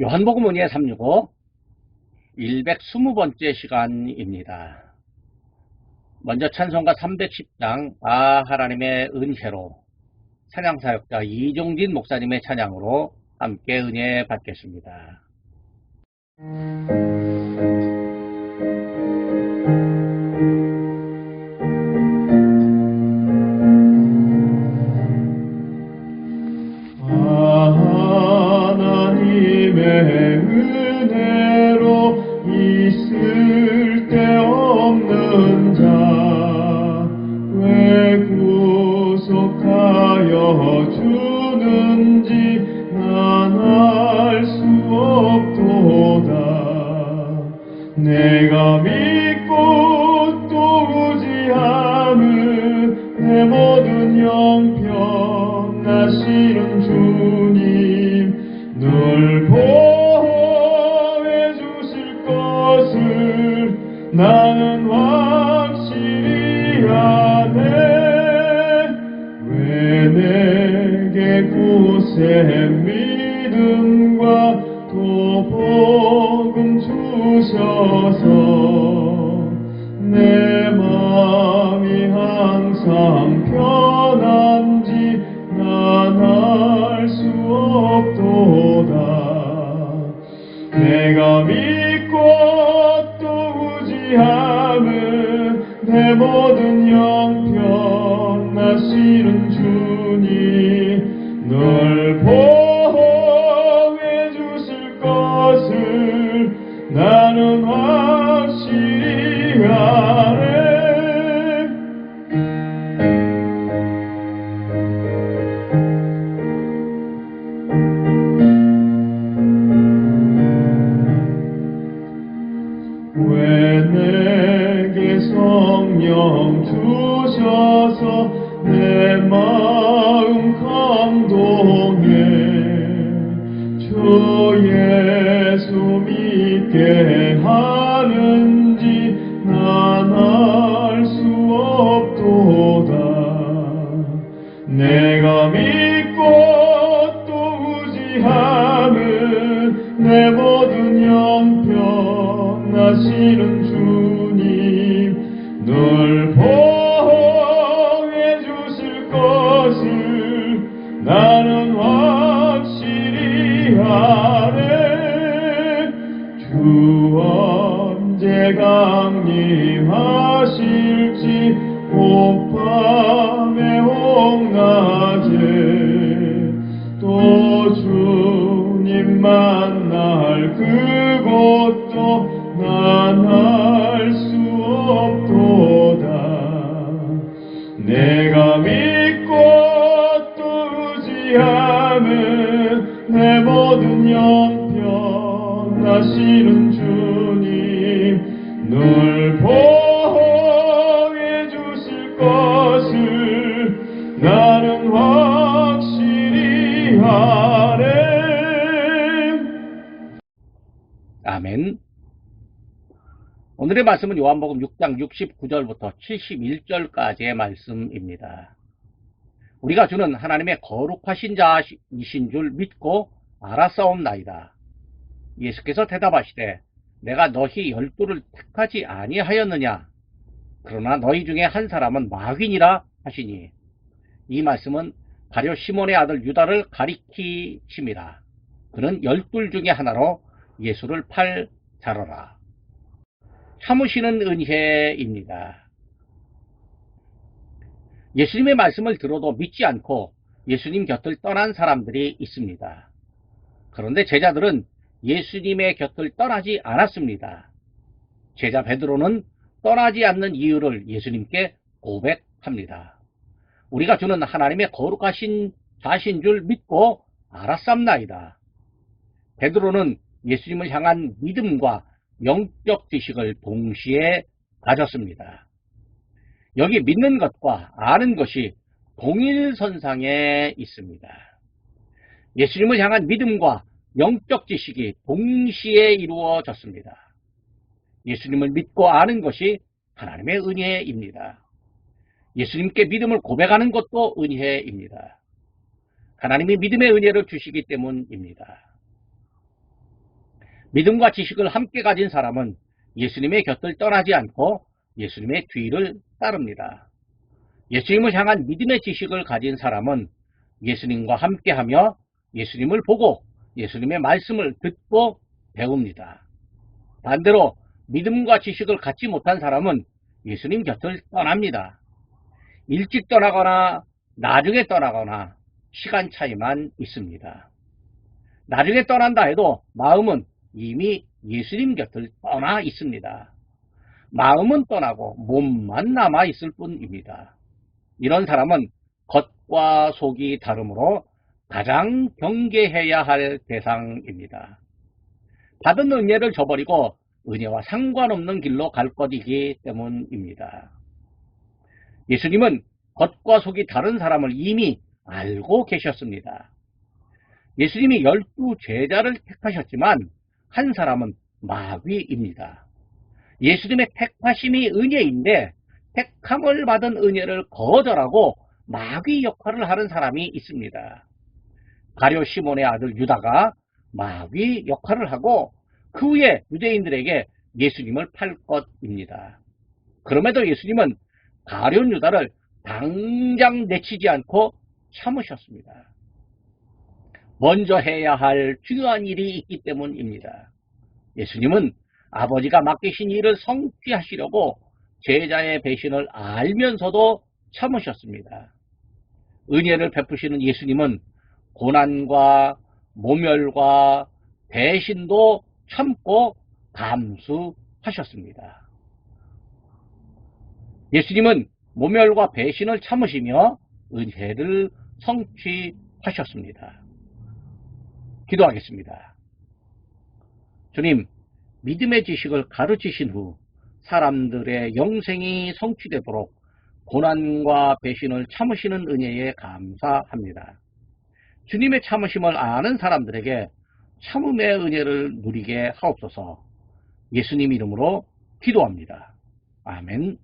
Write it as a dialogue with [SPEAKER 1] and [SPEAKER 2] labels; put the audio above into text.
[SPEAKER 1] 요한복음 은혜 365 120번째 시간입니다. 먼저 찬송가 310장 아 하나님의 은혜로 찬양사역자 이종진 목사님의 찬양으로 함께 은혜 받겠습니다.
[SPEAKER 2] 하 주는지 난 알 수 없도다. 내가 믿고 또 의지함은 내 모든 형편하시는 주 굳세 믿음과 또 복음 주셔서 내 마음이 항상 편한지 난알수 없도다. 내가 믿고 또 의지함은 내 모든 형편하시는 주님 널 보호해 주실 것을 나는 확실히 아네. 왜 내게 성령 주셔서 예수 믿게 하는지 난 알 수 없도다. 내가 믿고 또 의지함은 내 모든 형편하시는 주님 늘 보 언제 강림하실지 오밤에 홍낮에 또 주님 만날 그곳도 난 알 수 없도다. 내가 믿고 또 의지함은 내 모든 형편하시는
[SPEAKER 1] 아멘. 오늘의 말씀은 요한복음 6장 69절부터 71절까지의 말씀입니다. 우리가 주는 하나님의 거룩하신 자이신 줄 믿고 알았사옵나이다. 예수께서 대답하시되 내가 너희 열두를 택하지 아니하였느냐? 그러나 너희 중에 한 사람은 마귀니라 하시니 이 말씀은 가룟 시몬의 아들 유다를 가리키심이라. 그는 열둘 중에 하나로 예수를 팔 자러라. 참으시는 은혜입니다. 예수님의 말씀을 들어도 믿지 않고 예수님 곁을 떠난 사람들이 있습니다. 그런데 제자들은 예수님의 곁을 떠나지 않았습니다. 제자 베드로는 떠나지 않는 이유를 예수님께 고백합니다. 우리가 주는 하나님의 거룩하신 자신 줄 믿고 알았삼나이다. 베드로는 예수님을 향한 믿음과 영적 지식을 동시에 가졌습니다. 여기 믿는 것과 아는 것이 동일선상에 있습니다. 예수님을 향한 믿음과 영적 지식이 동시에 이루어졌습니다. 예수님을 믿고 아는 것이 하나님의 은혜입니다. 예수님께 믿음을 고백하는 것도 은혜입니다. 하나님이 믿음의 은혜를 주시기 때문입니다. 믿음과 지식을 함께 가진 사람은 예수님의 곁을 떠나지 않고 예수님의 뒤를 따릅니다. 예수님을 향한 믿음의 지식을 가진 사람은 예수님과 함께하며 예수님을 보고 예수님의 말씀을 듣고 배웁니다. 반대로 믿음과 지식을 갖지 못한 사람은 예수님 곁을 떠납니다. 일찍 떠나거나 나중에 떠나거나 시간 차이만 있습니다. 나중에 떠난다 해도 마음은 이미 예수님 곁을 떠나 있습니다. 마음은 떠나고 몸만 남아 있을 뿐입니다. 이런 사람은 겉과 속이 다르므로 가장 경계해야 할 대상입니다. 받은 은혜를 저버리고 은혜와 상관없는 길로 갈 것이기 때문입니다. 예수님은 겉과 속이 다른 사람을 이미 알고 계셨습니다. 예수님이 열두 제자를 택하셨지만 한 사람은 마귀입니다. 예수님의 택하심이 은혜인데 택함을 받은 은혜를 거절하고 마귀 역할을 하는 사람이 있습니다. 가룟 시몬의 아들 유다가 마귀 역할을 하고 그 후에 유대인들에게 예수님을 팔 것입니다. 그럼에도 예수님은 가룟 유다를 당장 내치지 않고 참으셨습니다. 먼저 해야 할 중요한 일이 있기 때문입니다. 예수님은 아버지가 맡기신 일을 성취하시려고 제자의 배신을 알면서도 참으셨습니다. 은혜를 베푸시는 예수님은 고난과 모멸과 배신도 참고 감수하셨습니다. 예수님은 모멸과 배신을 참으시며 은혜를 성취하셨습니다. 기도하겠습니다. 주님, 믿음의 지식을 가르치신 후 사람들의 영생이 성취되도록 고난과 배신을 참으시는 은혜에 감사합니다. 주님의 참으심을 아는 사람들에게 참음의 은혜를 누리게 하옵소서 예수님 이름으로 기도합니다. 아멘.